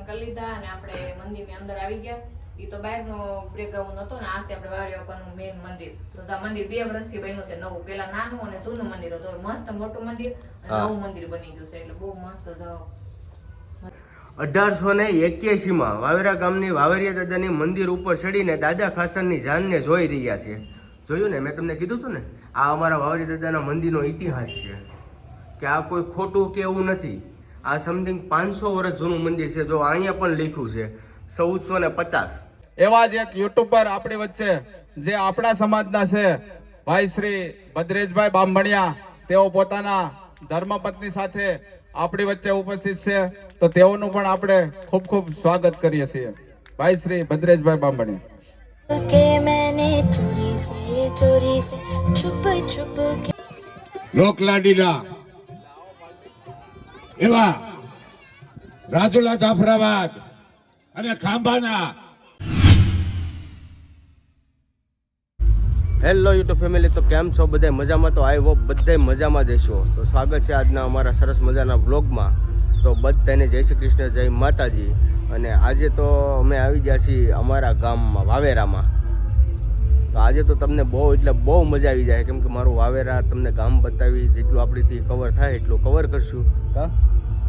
દર્શન કરી લીધા અને આપણે મંદિરની અંદર આવી ગયા. એ તો બહારનો બ્રેકગ્રાઉન્ડ હતો ને આ છે આપણે વાવરી બાપાનું મેઇન મંદિર. તો આ મંદિર બે વર્ષથી બન્યું છે નવું. પેલા નાનું અને જૂનું મંદિર હતું. મસ્ત મોટું મંદિર અને નવું મંદિર બની ગયું છે એટલે બહુ મસ્ત જાઓ. અઢારસો ને એક્યાસીમાં વાવેરા ગામની વાવેરિયા દાદાની મંદિર ઉપર ચડીને દાદા ખાસનની જાનને જોઈ રહ્યા છે. જોયું ને? મેં તમને કીધું હતું ને? આ અમારા વાવરિયા દાદાના મંદિરનો ઇતિહાસ છે. કે આ કોઈ ખોટું કે એવું નથી. આ સમથિંગ પાંચસો વર્ષ જૂનું મંદિર છે જો અહીંયા પણ લખ્યું છે ચૌદસો ને પચાસ. એવા જ એક યુટ્યુબર આપણી વચ્ચે જે આપણા સમાજના છે ભાઈ શ્રી ભદ્રેશભાઈ બામણિયા તેઓ પોતાના ધર્મપત્ની સાથે આપણી વચ્ચે ઉપસ્થિત છે તો તેઓનું પણ આપણે ખૂબ ખૂબ સ્વાગત કરીએ છીએ. ભાઈ શ્રી ભદ્રેશભાઈ બામણિયા. લોકલાડીના એવા રાજુલા જાફરાબાદ અને ખાંભાના. હેલો યુટ્યુબ ફેમિલી તો કેમ છો? બધા મજામાં? તો આઈ હોપ બધા મજામાં જઈશો તો સ્વાગત છે આજના અમારા સરસ મજાના વ્લોગમાં તો બધાને જય શ્રી કૃષ્ણ જય માતાજી. અને આજે તો અમે આવી ગયા છીએ અમારા ગામમાં વાવેરામાં. તો આજે તો તમને બહુ એટલે બહુ મજા આવી જાય. કેમ કે મારું વાવેરા તમને ગામ બતાવી જેટલું આપણીથી કવર થાય એટલું કવર કરશું. હા?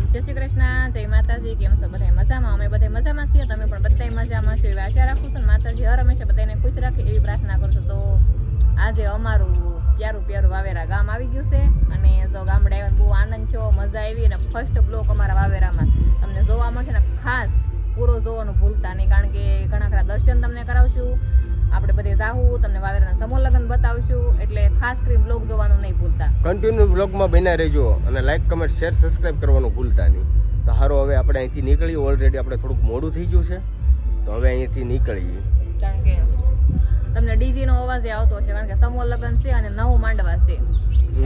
જય શ્રી કૃષ્ણ, જય માતાજી, કેમ છો? બધા મજામાં? અમે બધા મજામાં છીએ, તમે પણ બધા મજામાં છો એવી આશા રાખું છું માતાજી હર હંમેશા બધાને ખુશ રાખે એવી પ્રાર્થના કરું તો આજે અમારું પ્યારું પ્યારું વાવેરા ગામ આવી ગયું છે અને જો ગામડે આવ્યા બહુ આનંદ છો, મજા આવી અને ફર્સ્ટ બ્લોક અમારા વાવેરામાં. તમને જોવા મળશે ને ખાસ પૂરો જોવાનું ભૂલતા નહીં, કારણ કે ઘણા ખરા દર્શન તમને કરાવશું. આપણે બધે જાહું, તમને વાવેરાના સમૂહ લગ્ન બતાવશું, એટલે ખાસ કરીને બ્લોગ જોવાનું નહીં ભૂલતા. કન્ટિન્યુ બ્લોગમાં બન્યા રહેજો અને લાઇક કમેન્ટ શેર સબસ્ક્રાઈબ કરવાનું ભૂલતા નહીં. તો સારું હવે આપણે અહીંથી નીકળીએ. ઓલરેડી આપણે થોડુંક મોડું થઈ ગયું છે. તો હવે અહીંથી નીકળીએ. કારણ કે તમને ડીજી નો અવાજ આવતો હશે કારણ કે સમૂહ લગ્ન છે અને નવું માંડવા છે.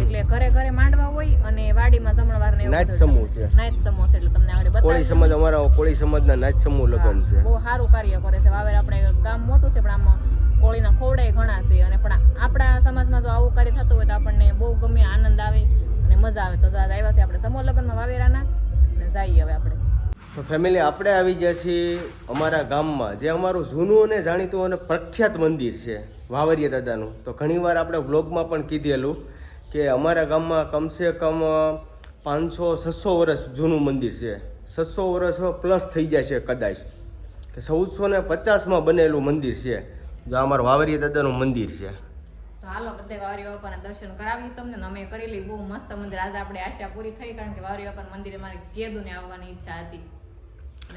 એટલે ઘરે ઘરે માંડવા હોય અને વાડીમાં જમણવાર ને નાચ સમૂહ છે. નાચ સમૂહ છે એટલે તમને આવડે કોળી બતાવી સમાજ અમારા કોળી સમાજના નાચ સમૂહ લગ્ન છે. બહુ સારું કાર્ય કરે છે. વાવેર આપણે ગામ મોટું છે પણ આમાં કોળીના ખોવડાય ઘણા છે અને પણ આપણા સમાજમાં જો આવું કાર્ય થતું હોય તો આપણને બહુ ગમે, આનંદ આવે અને મજા આવે. તો આજ આવ્યા છે આપણે સમૂહ લગ્નમાં વાવેરાના અને જઈએ હવે આપણે. તો ફેમિલી આપણે આવી ગયા છીએ અમારા ગામમાં, જે અમારું જૂનું અને જાણીતું અને પ્રખ્યાત મંદિર છે, વાવરિયા દાદાનું. તો ઘણીવાર આપણે વ્લોગમાં પણ કીધેલું કે અમારા ગામમાં કમસે કમ પાંચસો, છસો વર્ષ જૂનું મંદિર છે. છસો વર્ષ પ્લસ થઈ જાય છે કદાચ. કે ચૌદસો ને પચાસમાં બનેલું મંદિર છે. જો અમારું વાવરીએ દાદાનું મંદિર છે. તો હાલો બધે વાવરી બાપાના દર્શન કરાવી તમને અમે કરેલી બહુ મસ્ત મંદિર. આજે આપણે આશા પૂરી થઈ કારણ કે વાવરી બાપાના મંદિરે મારી કેદુને આવવાની ઈચ્છા હતી.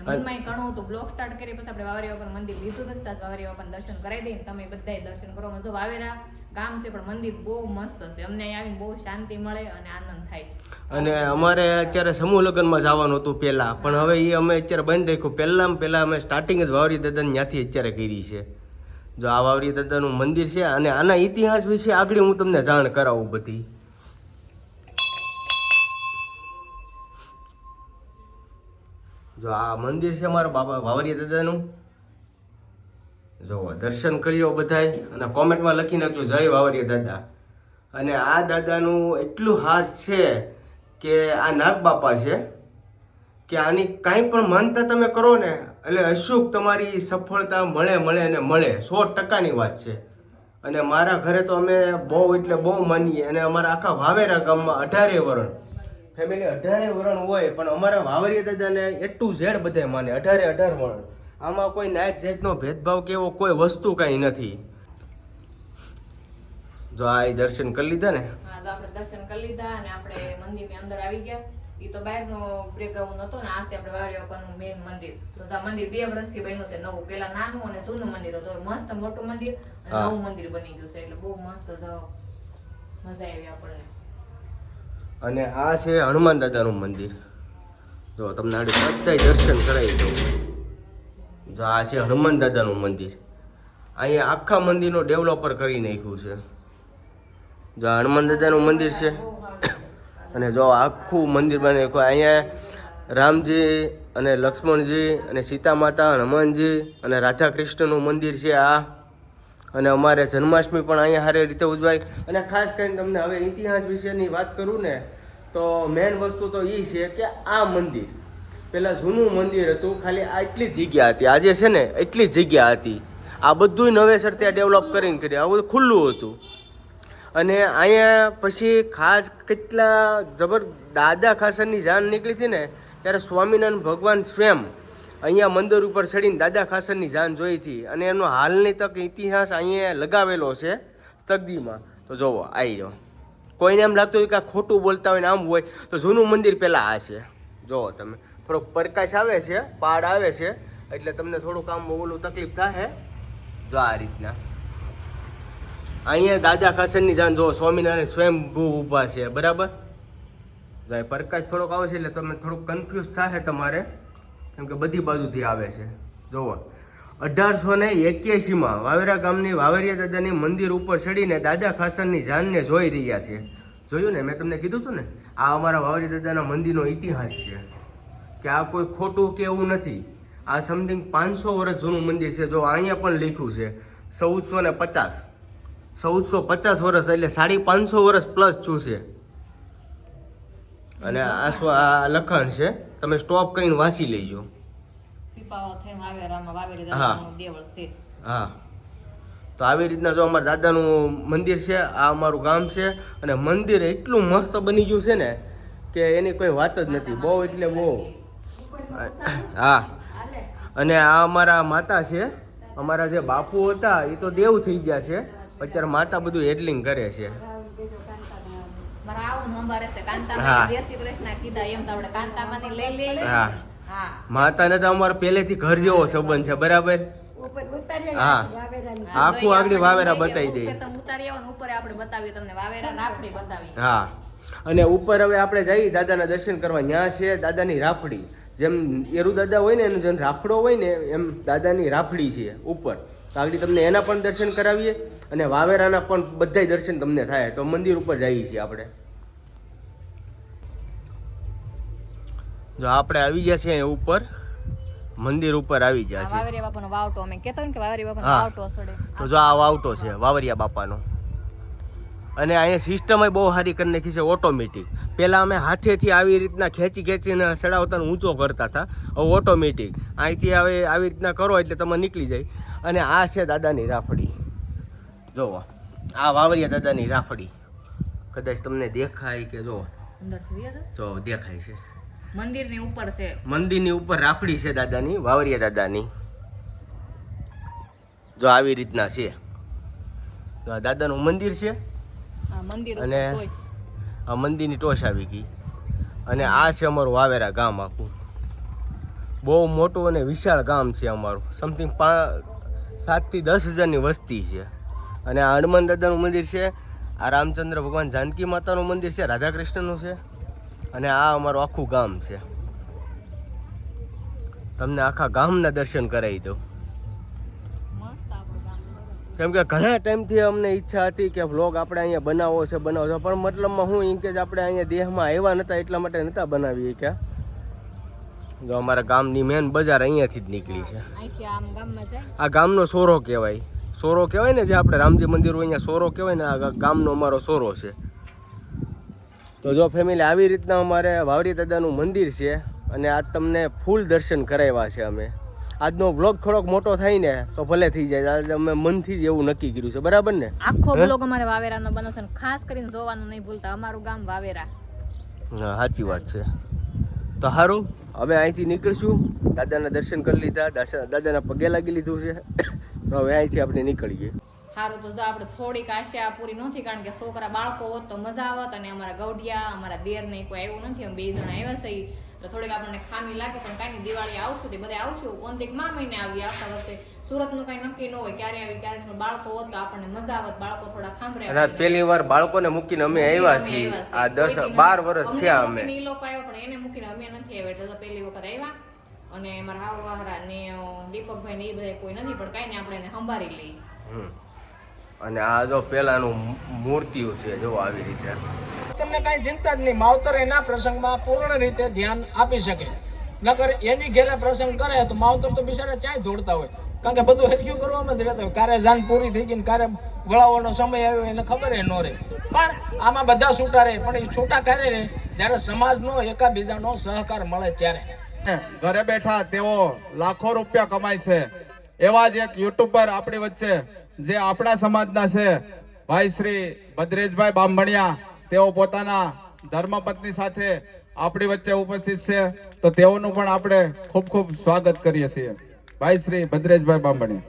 મનમાં ઘણું હતું. બ્લોક સ્ટાર્ટ કરી પછી આપણે વાવરી બાપાનું મંદિર લીધું નથી. તો વાવરી બાપાના દર્શન કરાવી દઈએ તમે બધાય દર્શન કરો. જો વાવેરા ગામ છે પણ મંદિર બહુ મસ્ત છે. અમને અહીંયા આવીને બહુ શાંતિ મળે અને આનંદ થાય. અને અમારે અત્યારે સમૂહ લગ્નમાં જવાનું હતું પહેલાં. પણ હવે એ અમે અત્યારે બંધ રાખ્યું. પહેલાં પહેલાં અમે સ્ટાર્ટિંગ જ વાવરી દાદાને ત્યાંથી અત્યારે કરી છે. જો આ વાવરી દાદાનું મંદિર છે અને આના ઇતિહાસ વિશે આગળ હું તમને જાણ કરાવું બધી. જો આ મંદિર છે મારા બાબા વાવરી દાદાનું. જો દર્શન કરી લો બધાય અને કોમેન્ટમાં લખી નાખજો, જય વાવરિયા દાદા. અને આ દાદાનું એટલું હાસ છે કે આ નાગ બાપા છે કે આની કાંઈ પણ માનતા તમે કરો ને એટલે અશુક તમારી સફળતા મળે મળે અને મળે. સો ટકાની વાત છે. અને મારા ઘરે તો અમે બહુ એટલે બહુ માનીએ અને અમારા આખા વાવેરા ગામમાં અઢારે વરણ. ફેમિલી અઢારે વરણ હોય, પણ અમારા વાવરિયા દાદાને એટલું ઝેડ બધાય માને. અઢારે અઢાર વરણ. આમાં કોઈ નાયત જાતનો ભેદભાવ કે એવો કોઈ વસ્તુ કાંઈ નથી. જો આ દર્શન કરી લીધા ને? દર્શન કરી લીધા અને આપણે મંદિરની અંદર આવી ગયા. ઈ તો બહારનો બ્રેકગ્રાઉન્ડ હતો ને આ છે આપણે વાવરી બાપાનું મેઇન મંદિર. તો આ મંદિર બે વર્ષથી બન્યું છે નવું. પેલા નાનું અને જૂનું મંદિર હતું. મસ્ત મોટું મંદિર અને નવું મંદિર બની ગયું છે. એટલે બહુ મસ્ત જાવ મજા આવી આપણને. અને આ છે હનુમાન દાદાનું મંદિર. જો તમને આડે બધાય દર્શન કરાવી દઉં. જો આ છે હનુમાન દાદાનું મંદિર. અહીંયા આખા મંદિરનો ડેવલપર કરી નાખ્યું છે. જો હનુમાન દાદાનું મંદિર છે. અને જો આખું મંદિર બને અહીંયા રામજી અને લક્ષ્મણજી અને સીતા માતા હનુમાનજી અને રાધા કૃષ્ણનું મંદિર છે આ. અને અમારે જન્માષ્ટમી પણ અહીંયા સારી રીતે ઉજવાય. અને ખાસ કરીને તમને હવે ઇતિહાસ વિશેની વાત કરું ને, તો મેઇન વસ્તુ તો એ છે કે આ મંદિર પહેલાં જૂનું મંદિર હતું, ખાલી આટલી એટલી જગ્યા હતી. આજે છે ને, એટલી જગ્યા હતી. આ બધું નવેસર ત્યાં ડેવલપ કરીને કર્યું. આવું ખુલ્લું હતું. અને અહીંયા પછી ખાસ કેટલા જબર દાદા ખાસરની જાન નીકળી હતી ને, ત્યારે સ્વામિનારાયણ ભગવાન સ્વયં અહીંયા મંદિર ઉપર ચડીને દાદા ખાસરની જાન જોઈ હતી. અને એનો હાલની તક ઇતિહાસ અહીંયા લગાવેલો છે તકદીમાં તો જોવો આવી જાઓ કોઈને એમ લાગતું હોય કે આ ખોટું બોલતા હોય ને આમ હોય, તો જૂનું મંદિર પહેલાં આ છે. જોવો તમે. થોડોક પ્રકાશ આવે છે પાડ આવે છે, એટલે તમને થોડુંક આમ ઓલું તકલીફ થાય જો આ રીતના. અહીંયા દાદા ખાસનની જાણ જો સ્વામિનારાયણ સ્વયંભૂ ઊભા છે, બરાબર? ભાઈ પ્રકાશ થોડોક આવે છે એટલે તમે થોડુંક કન્ફ્યુઝ થશે તમારે, કેમ કે બધી બાજુથી આવે છે. જુઓ. અઢારસો ને એક્યાસીમાં વાવેરા ગામની વાવરિયા દાદાની મંદિર ઉપર ચડીને દાદા ખાસનની જાનને જોઈ રહ્યા છે. જોયું ને? મેં તમને કીધું હતું ને? આ અમારા વાવરિયા દાદાના મંદિરનો ઇતિહાસ છે. કે આ કોઈ ખોટું કે એવું નથી. આ સમથિંગ પાંચસો વર્ષ જૂનું મંદિર છે. જો અહીંયા પણ લખ્યું છે, ચૌદસો ને પચાસ. ચૌદસો પચાસ વર્ષ એટલે સાડી પાંચસો વર્ષ પ્લસ છું છે. અને આ લખાણ છે? તમે સ્ટોપ કરીને વાંચી લેજો. હા. હા. તો આવી રીતના જો અમારા દાદાનું મંદિર છે આ અમારું ગામ છે અને મંદિર એટલું મસ્ત બની ગયું છે ને કે એની કોઈ વાત જ નથી. બહુ એટલે બહુ. હા. અને આ અમારા માતા છે અમારા જે બાપુ હતા એ તો દેવ થઈ ગયા છે. અત્યારે માતા બધું હેડલિંગ કરે છે. કીધા એમ તો આપણે કાંતામાંની લઈ લઈ હા. હા. માતાને તો અમારે પહેલેથી ઘર જેવો સંબંધ છે બરાબર? હા. આખું આગળ વાવેરા બતાવી દે. ઉપર તમે ઉતારી આવો ને ઉપર આપણે બતાવીએ તમને વાવેરા રાફડી બતાવી હા. અને ઉપર હવે આપણે જઈએ દાદાના દર્શન કરવા. ત્યાં છે દાદાની રાફડી. જેમ એરુ દાદા હોય ને એનો જેમ રાફડો હોય ને એમ દાદાની રાફડી છે ઉપર. તો આગળ તમને એના પણ દર્શન કરાવીએ અને વાવેરાના પણ બધાય દર્શન તમને થાય. તો મંદિર ઉપર જઈએ છીએ આપણે. જો આપણે આવી ગયા છીએ ઉપર. મંદિર ઉપર આવી ગયા છે વાવટો અમે કહેતો ને કે વાવરિયા બાપાનો વાવટો તો જો આ વાવટો છે વાવરિયા બાપાનો. અને અહીંયા સિસ્ટમ બહુ સારી કરી નાખી છે ઓટોમેટિક પહેલાં અમે હાથેથી આવી રીતના ખેંચી ખેંચીને સડાવતા ઊંચો કરતા હતા. હવે ઓટોમેટિક અહીંથી હવે આવી રીતના કરો એટલે તમે નીકળી જાય. અને આ છે દાદાની રાફડી. જોવો. આ વાવરિયા દાદાની રાફડી. કદાચ તમને દેખાય કે જો અંદરથી વિયો તો. જો દેખાય છે. મંદિરની ઉપર છે. મંદિરની ઉપર રાફડી છે દાદાની વાવરિયા દાદાની. જો આવી રીતના છે. તો આ દાદાનું મંદિર છે. અને- આ મંદિરની ટોચ આવી ગઈ. અને આ છે અમારું વાવેરા ગામ આખું. બહુ મોટું અને વિશાળ ગામ છે અમારું. સમથિંગ પા સાતથી દસ હજારની વસ્તી છે. અને આ હનુમાન દાદાનું મંદિર છે આ રામચંદ્ર ભગવાન જાનકી માતાનું મંદિર છે રાધાકૃષ્ણનું છે અને આ અમારું આખું ગામ છે. તમને આખા ગામના દર્શન કરાવી દઉં. કેમ કે ઘણા ટાઈમથી અમને ઈચ્છા હતી કે વ્લોગ આપણે અહીંયા બનાવવો છે બનાવવો છે પણ મતલબમાં હું કે જ આપણે અહીંયા દેહમાં આવ્યા નહોતા એટલા માટે નહોતા બનાવીએ કે જો અમારા ગામની મેન બજાર અહીંયાથી જ નીકળી છે. આ ગામનો સોરો કહેવાય. સોરો કહેવાય ને જે આપણે રામજી મંદિર હોય અહીંયા સોરો કહેવાય ને આ ગામનો અમારો સોરો છે. તો જો ફેમિલી આવી રીતના અમારે વાવડી દાદાનું મંદિર છે અને આ તમને ફૂલ દર્શન કરાવ્યા છે અમે. આજનો વ્લોગ થોડોક મોટો થાય ને તો ભલે થઈ જાય આજે અમે મનથી જ એવું નક્કી કર્યું છે બરાબર ને? આખો વ્લોગ અમારે વાવેરાનો બનશે ખાસ કરીને જોવાનું નહીં ભૂલતા અમારું ગામ વાવેરા. હા સાચી વાત છે. તો સારું હવે અહીંથી નીકળશું દાદાના દર્શન કરી લીધા દાદાના પગે લાગી લીધું છે. તો હવે અહીંથી આપણે નીકળીએ. સારું તો જો આપણે થોડીક આશા પૂરી નથી કારણ કે છોકરા બાળકો હોત તો મજા આવત અને અમારા ગૌઢિયા અમારા દેર ને કોઈ આવ્યું નથી અમે બે જણા આવ્યા છે એટલે થોડીક આપણને ખામી લાગે પણ કાંઈ દિવાળી આવશું તે બધા આવશું. ઓનથી મા મહિને આવી આવતા વર્ષે સુરતનું કાંઈ નક્કી ન હોય ક્યારે આવી ક્યારે બાળકો હોત તો આપણને મજા આવત બાળકો થોડા ખાંભરે પહેલી વાર બાળકોને મૂકીને અમે આવ્યા છીએ. આ દસ બાર વર્ષ થયા અમે. એ લોકો આવ્યો પણ એને મૂકીને અમે નથી આવ્યા. એટલે પહેલી વખત આવ્યા. અને અમારા હાવ વાહરા ને દીપકભાઈ ને એ બધા કોઈ નથી પણ કાંઈ ને આપણે એને સંભાળી લઈએ. અને આ જો પેલાનું મૂર્તિઓ છે જો આવી રીતે. તમને કાંઈ ચિંતા જ નહીં. માવતર એના પ્રસંગમાં પૂર્ણ રીતે ધ્યાન આપી શકે. નકર એની ઘેરે પ્રસંગ કરે તો માવતર તો બિચારા ક્યાંય દોડતા હોય. કારણ કે બધું હરખ્યું કરવામાં જ રહેતા હોય. ક્યારે જાન પૂરી થઈ ગઈ ક્યારે વળાવવાનો સમય આવ્યો એને ખબર એ ન રહે. પણ આમાં બધા છૂટા રહે. પણ એ છૂટા ક્યારે રહે. જ્યારે સમાજનો એકાબીજાનો સહકાર મળે ત્યારે. ઘરે બેઠા તેઓ લાખો રૂપિયા કમાય છે. એવા જ એક યુટ્યુબર આપણી વચ્ચે, જે આપણા સમાજના છે. ભાઈ શ્રી ભદ્રેશભાઈ બામભણિયા. તેઓ પોતાના ધર્મપત્ની સાથે આપણી વચ્ચે ઉપસ્થિત છે. તો તેઓનું પણ આપણે ખૂબ ખૂબ સ્વાગત કરીએ છીએ. ભાઈ શ્રી ભદ્રેશભાઈ બામણી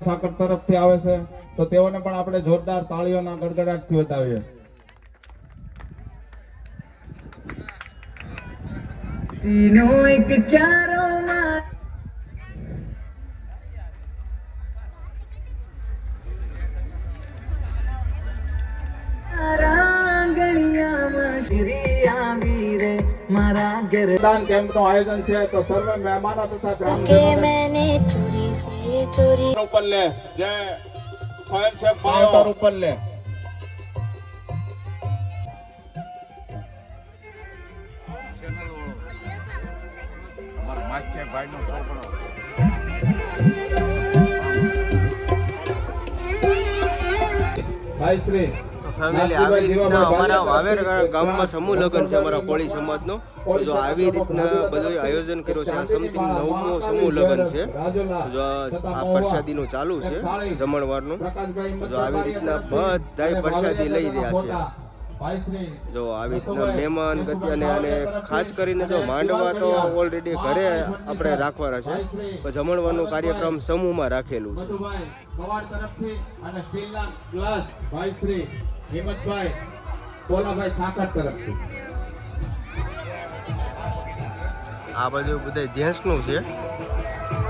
સાકર તરફથી આવે છે. તો તેઓને પણ આપણે જોરદાર તાળીઓના ગડગડાટથી વધાવીએ. દાન કેમ્પનું આયોજન છે તો સર્વ મહેમાનો તથા ગ્રામજનો ઉપર લે. જે સ્વયંસેવક ઉપર લે. ભાઈનો ભાઈ શ્રી ફેમિલી આવી રીતના અમારા વાવેર ગામમાં સમૂહ લગ્ન છે અમારા કોળી સમાજનો. જો આવી રીતના બધું આયોજન કર્યું છે આ સમથિંગ નવમો સમૂહ લગ્ન છે. જો આ પ્રસાદીનું ચાલુ છે જમણવારનું. જો આવી રીતના બધાય પ્રસાદી લઈ રહ્યા છે. જો આવી રીતના મહેમાન ગતિ અને અને ખાસ કરીને જો માંડવા તો ઓલરેડી ઘરે આપણે રાખવાના છે. પણ જમણવાનો કાર્યક્રમ સમૂહમાં રાખેલું છે. હિંમતભાઈ, કોલાભાઈ સાકર તરફથી. આ બાજુ બધા જેન્ટ્સનું છે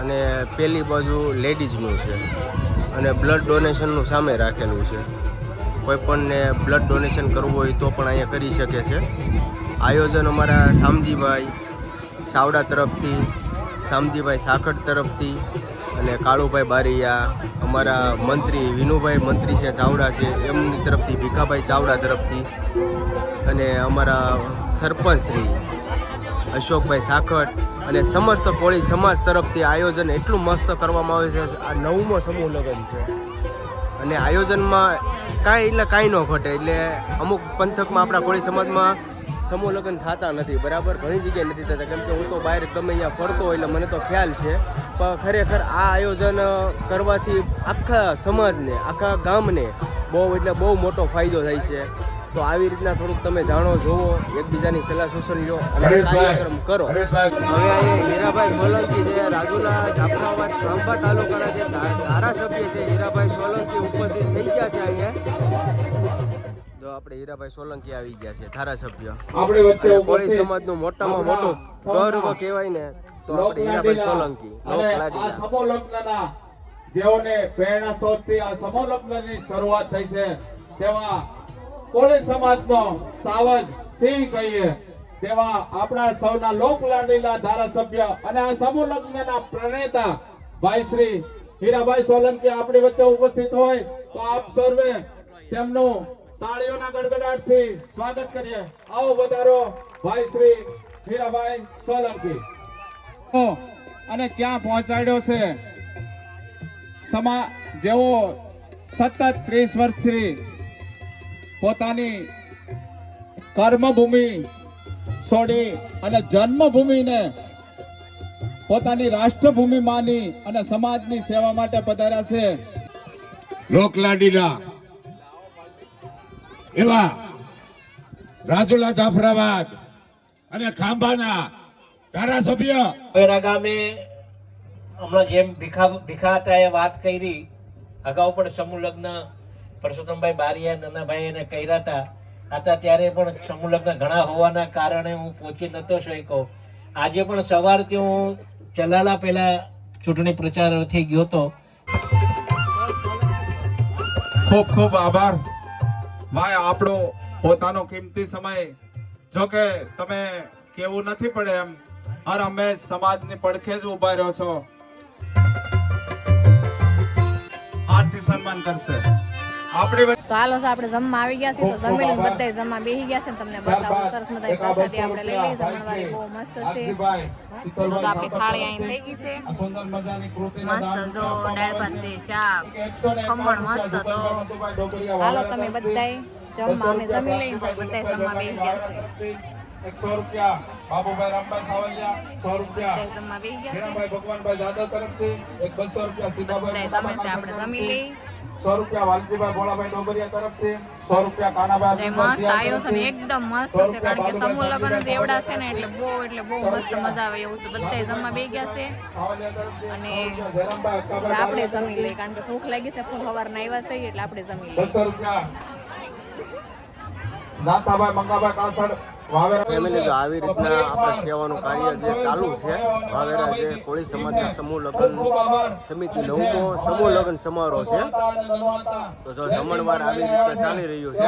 અને પેલી બાજુ લેડીઝનું છે અને બ્લડ ડોનેશનનું સામે રાખેલું છે. કોઈપણને બ્લડ ડોનેશન કરવું હોય તો પણ અહીંયા કરી શકે છે. આયોજન અમારા શામજીભાઈ સાવડા તરફથી, શામજીભાઈ સાખડ તરફથી અને કાળુભાઈ બારીયા, અમારા મંત્રી, વિનુભાઈ મંત્રી છે, ચાવડા છે, એમની તરફથી, ભીખાભાઈ ચાવડા તરફથી, અને અમારા સરપંચ શ્રી અશોકભાઈ સાખટ અને સમસ્ત કોળી સમાજ તરફથી આયોજન એટલું મસ્ત કરવામાં આવે છે, આ નવમો સમૂહ લગ્ન છે. અને આયોજનમાં કાંઈ એટલે કાંઈ ન ઘટે, એટલે અમુક પંથકમાં આપણા કોળી સમાજમાં સમૂહ લગ્ન થતા નથી, બરાબર? ઘણી જગ્યાએ નથી થતા, કેમ કે હું તો બહાર ગમે અહીંયા ફરતો એટલે મને તો ખ્યાલ છે. ખરેખર આ આયોજન કરવાથી આખા સમાજને આખા ગામને બહુ એટલે બહુ મોટો ફાયદો થાય છે. તો આવી રીતના થોડુંક તમે જાણો જોવો એકબીજાની સલાહ સૂચન લો અને કાર્યક્રમ કરો. હવે હીરાભાઈ સોલંકી છે રાજુલા જાફરાબાદ ખાંભા તાલુકાના જે ધારાસભ્ય છે હીરાભાઈ સોલંકી ઉપસ્થિત થઈ ગયા છે અહીંયા. તો આપણે હીરાભાઈ સોલંકી આવી ગયા છે ધારાસભ્ય. આપણે વચ્ચે કોળી સમાજનું મોટામાં મોટું ગર્વ કહેવાય ને. તો આપણે હીરાભાઈ સોલંકી અને આ લોકલાડીલા સમૂહ લગ્નના જેઓને પ્રેરણા સ્ત્રોતથી આ સમૂહ લગ્નની શરૂઆત થઈ છે તેવા કોળી સમાજનો સાવજ સિંહ કહીએ તેવા આપણા સૌના લોકલાડીલા ધારાસભ્ય અને આ સમૂહ લગ્નના પ્રણેતા ભાઈ શ્રી હીરાભાઈ સોલંકી આપણી વચ્ચે ઉપસ્થિત હોય તો આપ સર્વે તેમનું તાળીઓના ગડગડાટથી સ્વાગત કરીએ. આવો વધારો ભાઈ શ્રી હીરાભાઈ સોલંકી. અને ક્યાં પહોંચાડ્યો છે. સમા જેઓ સતત ત્રીસ વર્ષથી પોતાની કર્મભૂમિ છોડી અને જન્મભૂમિને પોતાની રાષ્ટ્રભૂમિ માની અને સમાજની સેવા માટે પધાર્યા છે. લોકલાડીના એવા રાજુલા જાફરાબાદ અને ખાંભાના ધારાસભ્ય! વેરા ગામે હમણાં જેમ ભીખા ભીખા હતા એ વાત કરી અગાઉ પણ સમૂહ લગ્ન પરસોત્તમભાઈ બારિયા નાનાભાઈ એને કર્યા હતા. હતા ત્યારે પણ સમૂહ લગ્ન ઘણા હોવાના કારણે હું પહોંચી નહોતો શક્યો. આજે પણ સવારથી હું ચલાલા પહેલા ચૂંટણી પ્રચાર થઈ ગયો હતો. ખૂબ ખૂબ આભાર. ભાઈ આપણો પોતાનો કિંમતી સમય જો કે તમે કેવું નથી પડે એમ. હર અમે સમાજની પડખે જ ઊભા રહ્યો છો. હાથથી સન્માન કરશે. આપણી તો હાલો આપણે જમવા આવી ગયા છે તો જમી લઈને બધાય જમવા બેસી ગયા છે ને તમને બતાવું સરસ મજાની પ્રસાદી આપણે લઈ લઈ જમણવારી બહુ મસ્ત છે. તો તો આપણી થાળી અહીં થઈ ગઈ છે. મસ્ત જો દાળ ભાત છે. શાક છે. એકસો ને ખમણ મસ્ત તો. હાલો તમે. બધાય જમવા અમે જમી લઈને પછી જમવા બેસી ગયા છે. એકસો રૂપિયા. બાબુભાઈ રામભાઈ સાવલિયા સો રૂપિયા. હીરાભાઈ ભગવાનભાઈ જાદવ તરફથી એક બસો રૂપિયા લઈ સો રૂપિયા વાલજીભાઈ ભોળાભાઈ ડોબરિયા તરફથી. સો રૂપિયા કાનાભાઈ મસ્ત એકદમ મસ્ત છે કારણ કે સમૂહ લગ્ન જ એવડા છે ને એટલે બહુ એટલે બહુ મસ્ત મજા આવે એવું છે. બધા જમવા બે ગયા છે. અને આપણે જમી લઈએ કારણ કે ભૂખ લાગી છે ફૂલ સવારના આવ્યા છે એટલે આપણે જમી લઈએ. બસો રૂપિયા. નાથાભાઈ મંગાભાઈ કાસડ. ફેમિલી જો આવી રીતના આપણા સેવાનું કાર્ય જે ચાલુ છે વાવેરા જે કોળી સમાજના સમૂહ લગ્ન સમિતિ નવમો સમૂહ લગ્ન સમારોહ છે. તો જો જમણવાર આવી રીતે ચાલી રહ્યું છે.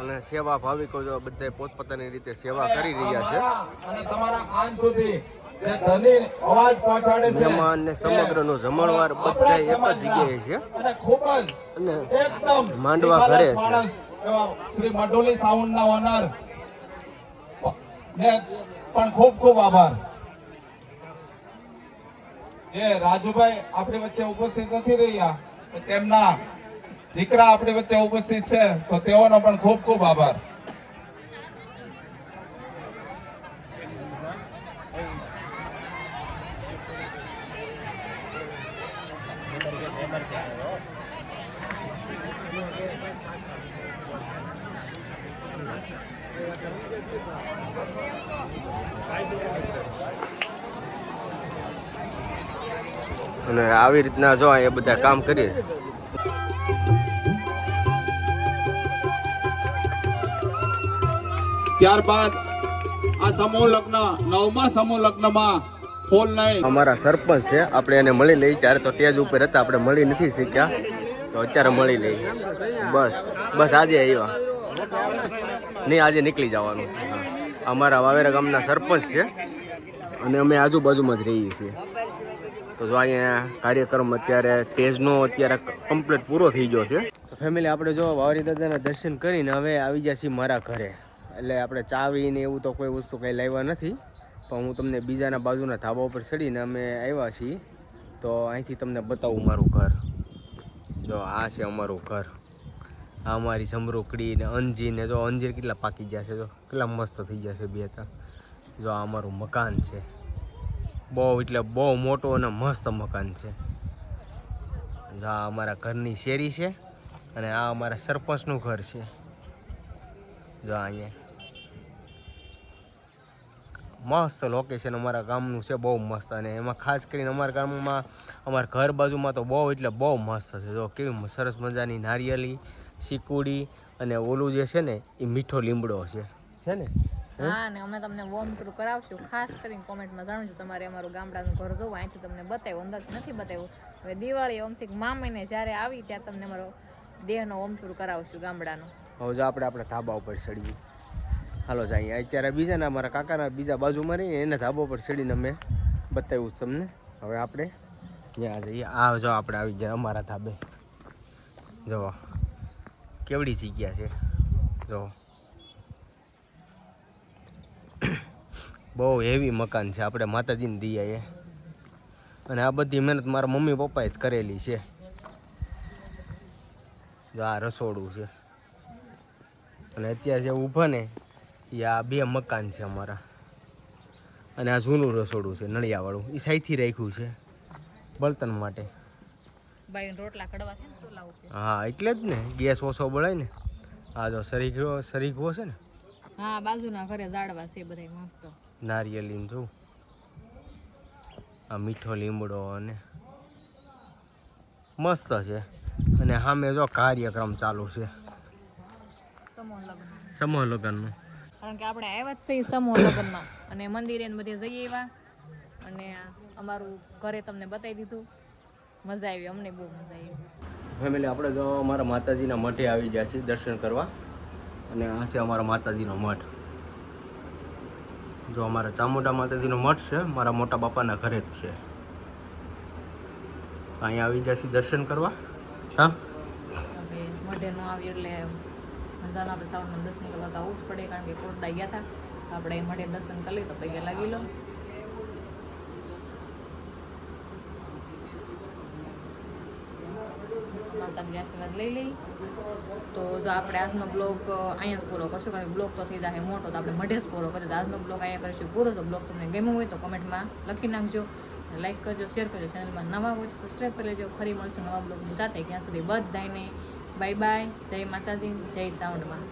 અને સેવા ભાવિકો જો બધા પોતપોતાની રીતે સેવા કરી રહ્યા છે. અને તમારા કાન સુધી ને જમણવાર બધા એક જ જગ્યાએ છે. અને માંડવા ઘરે છે. શ્રી મડોલી સાઉન્ડ ના ઓનર ને પણ ખૂબ ખૂબ આભાર. જે રાજુભાઈ આપણી વચ્ચે ઉપસ્થિત નથી રહ્યા તેમના દીકરા આપણી વચ્ચે ઉપસ્થિત છે, તો તેઓનો પણ ખૂબ ખૂબ આભાર. અને આવી રીતના જો એ બધા કામ કરીએ. ત્યારબાદ આ સમૂહ લગ્ન નવમા સમૂહ લગ્નમાં ફૂલ નહીં. અમારા સરપંચ છે આપણે એને મળી લઈ ત્યારે તો સ્ટેજ ઉપર હતા આપણે મળી નથી શીખ્યા તો અત્યારે મળી લઈ બસ બસ આજે આવ્યા. નહીં આજે નીકળી જવાનું છે. અમારા વાવેરા ગામના સરપંચ છે. અને અમે આજુબાજુમાં જ રહીએ છીએ. તો જો અહીંયા કાર્યક્રમ અત્યારે સ્ટેજનો અત્યારે કમ્પ્લીટ પૂરો થઈ ગયો છે. તો ફેમિલી આપણે જો વાવરી દાદાના દર્શન કરીને હવે આવી ગયા છીએ મારા ઘરે. એટલે આપણે ચાવી ને એવું તો કોઈ વસ્તુ કંઈ લાવ્યા નથી. પણ હું તમને બીજાના બાજુના ધાબા ઉપર ચડીને અમે આવ્યા છીએ. તો અહીંથી તમને બતાવું મારું ઘર. જો આ છે અમારું ઘર. આ અમારી સમરૂકડી ને અંજીર ને જો અંજીર કેટલા પાકી ગયા છે, જો કેટલા મસ્ત થઈ ગયા છે બે ત્રણ. જો આ અમારું મકાન છે. બહુ એટલે બહુ મોટો અને મસ્ત મકાન છે. આ અમારા ઘરની શેરી છે અને આ અમારા સરપંચનું ઘર છે. જો અહીંયા. મસ્ત લોકેશન અમારા ગામનું છે, બહુ મસ્ત. અને એમાં ખાસ કરીને અમારા ગામમાં, અમારા ઘર બાજુમાં તો બહુ એટલે બહુ મસ્ત છે. જો કેવી સરસ મજાની નારિયેલી શીકુડી અને ઓલું જે છે ને એ મીઠો લીમડો છે. છે ને? હા. અને અમે તમને વોર્મ થ્રુ કરાવશું. ખાસ કરીને કોમેન્ટમાં જાણજો તમારે અમારું ગામડાનું ઘર જોવું. અહીંથી તમને બતાવ્યું અંદાજ નથી બતાવ્યું. હવે દિવાળી ઓમથી મામીને જ્યારે આવી ત્યારે તમને અમારો દેહનો હોમ થ્રુ કરાવશું ગામડાનો. હવે જો આપણે આપણા ધાબા ઉપર ચડીએ. હાલો જાય અત્યારે બીજાના અમારા કાકાના બીજા બાજુમાં રહીને એના ધાબા ઉપર ચડીને અમે બતાવ્યું છે તમને. હવે આપણે ત્યાં જઈએ. આ જો આપણે આવી ગયા અમારા ધાબે. જો કેવડી જગ્યા છે. જો બહુ હેવી મકાન છે. આપણે માતાજીને દિયા એ. અને આ બધી મહેનત મારા મમ્મી પપ્પાએ જ કરેલી છે. જો આ રસોડું છે. અને અત્યારે જે ઊભા ને એ આ બે મકાન છે અમારા. અને આ જૂનું રસોડું છે નળિયાવાળું. એ સાઈથી રાખ્યું છે બળતણ માટે. હા એટલે જ ને. ગેસ ઓછો બળાય ને. આ જો સરીખો સરીખવો છે ને. હા બાજુના ઘરે ઝાડવા છે બધા મસ્ત. નારિયેલીને જોઉં આ મીઠો લીમડો અને મસ્ત છે. અને સામે જો કાર્યક્રમ ચાલુ છે. સમૂહ લગ્ન સમૂહ કારણ કે આપણે આવ્યા જ છે સમૂહ લગ્નમાં. અને મંદિરે બધે જઈએ એવા અને અમારું ઘરે તમને બતાવી દીધું. મજા આવી અમને બહુ મજા આવી. ફેમિલી આપણે જો અમારા માતાજીના મઠે આવી ગયા છીએ દર્શન કરવા. અને આ છે અમારા માતાજીનો મઠ. જો અમારા ચામુંડા માતાજીનો મઠ છે, મારા મોટા બાપાના ઘરે જ છે. અહીંયા આવી જશે દર્શન કરવા? હા? મોઢે ન આવી એટલે આપણે શ્રાવણમાં દર્શન કરવા તો આવવું જ પડે કારણ કે કોરડા ગયા હતા. આપણે મઢે દર્શન કરી તો પગે લાગી લો. માતાજી આશીર્વાદ લઈ લઈ. તો જો આપણે આજનો બ્લોગ અહીંયા જ પૂરો કરશું, કારણ કે બ્લોગ તો થઈ જાય મોટો, તો આપણે મઢે જ પૂરો કરીએ આજનો બ્લોગ અહીંયા કરીશું, પૂરો તો બ્લોગ તમને ગમ્યો હોય તો કમેન્ટમાં લખી નાખજો લાઈક કરજો શેર કરજો. ચેનલમાં નવા હોય તો સબસ્ક્રાઈબ કરી લેજો. ફરી મળશું નવા બ્લોગની સાથે. ત્યાં સુધી બધાને બાય બાય જય માતાજી, જય સાઉન્ડમાં